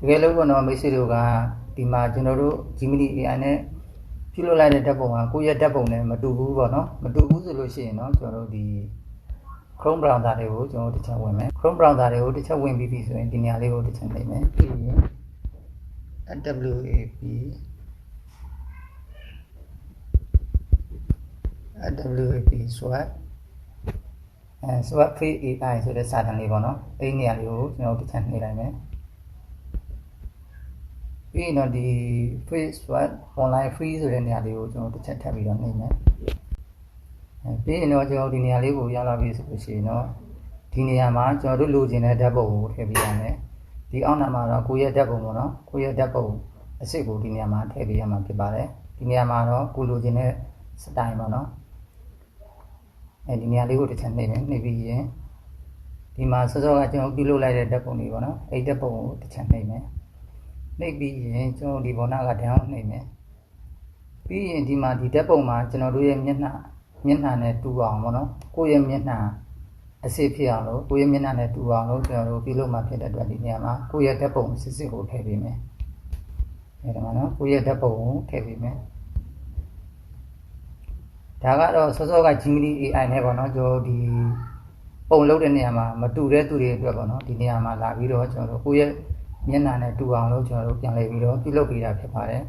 တကယ်လို့ပေါ့နော်မိတ်ဆွေတို့ကဒီမှာကျွန်တော်တို့ Gemini AI နဲ့ပြုလုပ်လိုက်တဲ့ဓာတ်ပုံကကိုယ့်ရဲ့ဓာတ်ပုံနဲ့မတူဘူးပေါ့နော်မတူဘူးဆိုလို့ရှိရင်တော့ကျွန်တော်တို့ဒီ Chrome browser တွေကိုကျွန်တော်တို့တစ်ချက်ဝင်မယ် Chrome browser တွေကိုတစ်ချက်ဝင်ပြီးပြီဆိုရင်ဒီနေရာလေးကိုတစ်ချက်နှိပ်မယ်ပြီးရင် WAP WAP swap အဲ swap free AI ဆိုတဲ့စာတန်လေးပေါ့နော်အဲ့ဒီနေရာလေးကိုကျွန်တော်တို့တစ်ချက်နှိပ်လိုက်မယ် ပြီးရင်တော့ဒီ free swap online free ဆိုတဲ့နေရာလေးကိုကျွန်တော်တစ်ချက်ထပ်ပြီးတော့နှိပ်မယ်အဲပြီးရင်တော့ကျွန်တော်ဒီနေရာလေးကိုရောက်လာပြီဆိုလို့ရှိရင်တော့ဒီနေရာမှာကျွန်တော်တို့လိုချင်တဲ့ဓာတ်ပုံကိုထည့်ပေးရမယ်ဒီအောက်နာမှာတော့ကိုယ့်ရဲ့ဓာတ်ပုံပေါ့နော်ကိုယ့်ရဲ့ဓာတ်ပုံအစ်စ်ကိုဒီနေရာမှာထည့်ပေးရမှာဖြစ်ပါတယ်ဒီနေရာမှာတော့ကိုလိုချင်တဲ့စတိုင်ပေါ့နော်အဲဒီနေရာလေးကိုတစ်ချက်နှိပ်မယ်နှိပ်ပြီးရင်ဒီမှာစောစောကကျွန်တော်ပြုလုပ်လိုက်တဲ့ဓာတ်ပုံလေးပေါ့နော်အဲဒီဓာတ်ပုံကိုတစ်ချက်နှိပ်မယ် နှိပ်ပြီးရင်ကျွန်တော်ဒီဘောနာကဒဏ်အောင်နှိပ်မယ်ပြီးရင်ဒီမှာဒီဓာတ်ပုံမှာကျွန်တော်တို့ရဲ့မျက်နှာမျက်နှာနဲ့တူအောင်ပေါ့နော်ကိုယ့်ရဲ့မျက်နှာအစစ်ဖြစ်အောင်လို့ကိုယ့်ရဲ့မျက်နှာနဲ့တူအောင်လို့ကျွန်တော်တို့ပြုလုပ်မှဖြစ်တဲ့အတွက်ဒီနေရာမှာကိုယ့်ရဲ့ဓာတ်ပုံစစ်စစ်ကိုထည့်ပေးမယ်အဲဒီမှာနော်ကိုယ့်ရဲ့ဓာတ်ပုံကိုထည့်ပေးမယ်ဒါကတော့စောစောက Gemini AI နဲ့ပေါ့နော်ကျွန်တော်ဒီပုံလုပ်တဲ့နေရာမှာမတူတဲ့သူတွေအတွက်ပေါ့နော်ဒီနေရာမှာလာပြီးတော့ကျွန်တော်တို့ကိုယ့်ရဲ့ မျက်နှာနဲ့တူအောင်လို့ကျွန်တော်တို့ပြန်လည်ပြီးတော့ပြုလုပ်ပေးတာဖြစ်ပါတယ်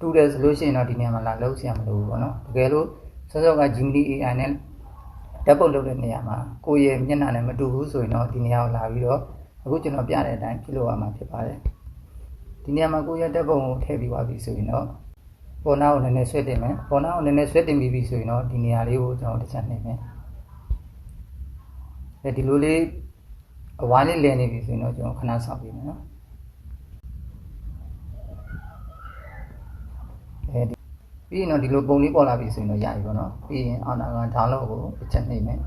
တူတယ်ဆိုလို့ရှိရင်တော့ဒီနေရာမှာလာလုပ်စရာမလိုဘူးပေါ့နော်တကယ်လို့စောစောက Gemini AI နဲ့ဓာတ်ပုံလုပ်တဲ့နေရာမှာကိုယ့်ရဲ့မျက်နှာနဲ့မတူဘူးဆိုရင်တော့ဒီနေရာကိုလာပြီးတော့အခုကျွန်တော်ပြတဲ့အတိုင်းပြုလုပ်ရမှာဖြစ်ပါတယ်ဒီနေရာမှာကိုယ့်ရဲ့ဓာတ်ပုံကိုထည့်ပြီးသွားပြီဆိုရင်တော့ပေါ်နာကိုနည်းနည်းဆွဲတင်မယ်ပေါ်နာကိုနည်းနည်းဆွဲတင်ပြီးပြီဆိုရင်တော့ဒီနေရာလေးကိုကျွန်တော်တစ်ချက်နှိပ်မယ်အဲဒီလိုလေးအဝါလေးလည်နေပြီဆိုရင်တော့ကျွန်တော်ခဏဆောက်ပြီးမယ်နော် အဲဒီပြီးရင်တော့ဒီလိုပုံလေးပေါ်လာပြီဆိုရင်တော့ရပြီပေါ့နော်ပြီးရင်အော်နာက download ကိုတစ်ချက်နှိပ်မယ်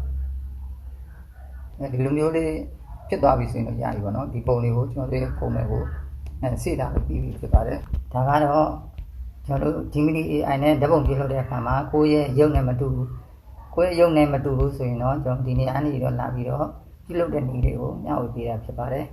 အဲဒီလိုမျိုးလေးဖြစ်သွားပြီဆိုရင်တော့ရပြီပေါ့နော်ဒီပုံလေးကိုကျွန်တော်တို့ပုံလေးကိုအဲစေတာပြီးပြီဖြစ်ပါတယ်ဒါကတော့ကျွန်တော်တို့ Gemini AI နဲ့ဓာတ်ပုံပြလို့တဲ့အခါမှာကိုယ့်ရဲ့ရုပ်နဲ့မတူဘူးကိုယ့်ရဲ့ရုပ်နဲ့မတူဘူးဆိုရင်တော့ကျွန်တော်ဒီနေ့အနေနဲ့တော့လာပြီးတော့ပြုလုပ်တဲ့နည်းတွေကိုမျှဝေပေးတာဖြစ်ပါတယ်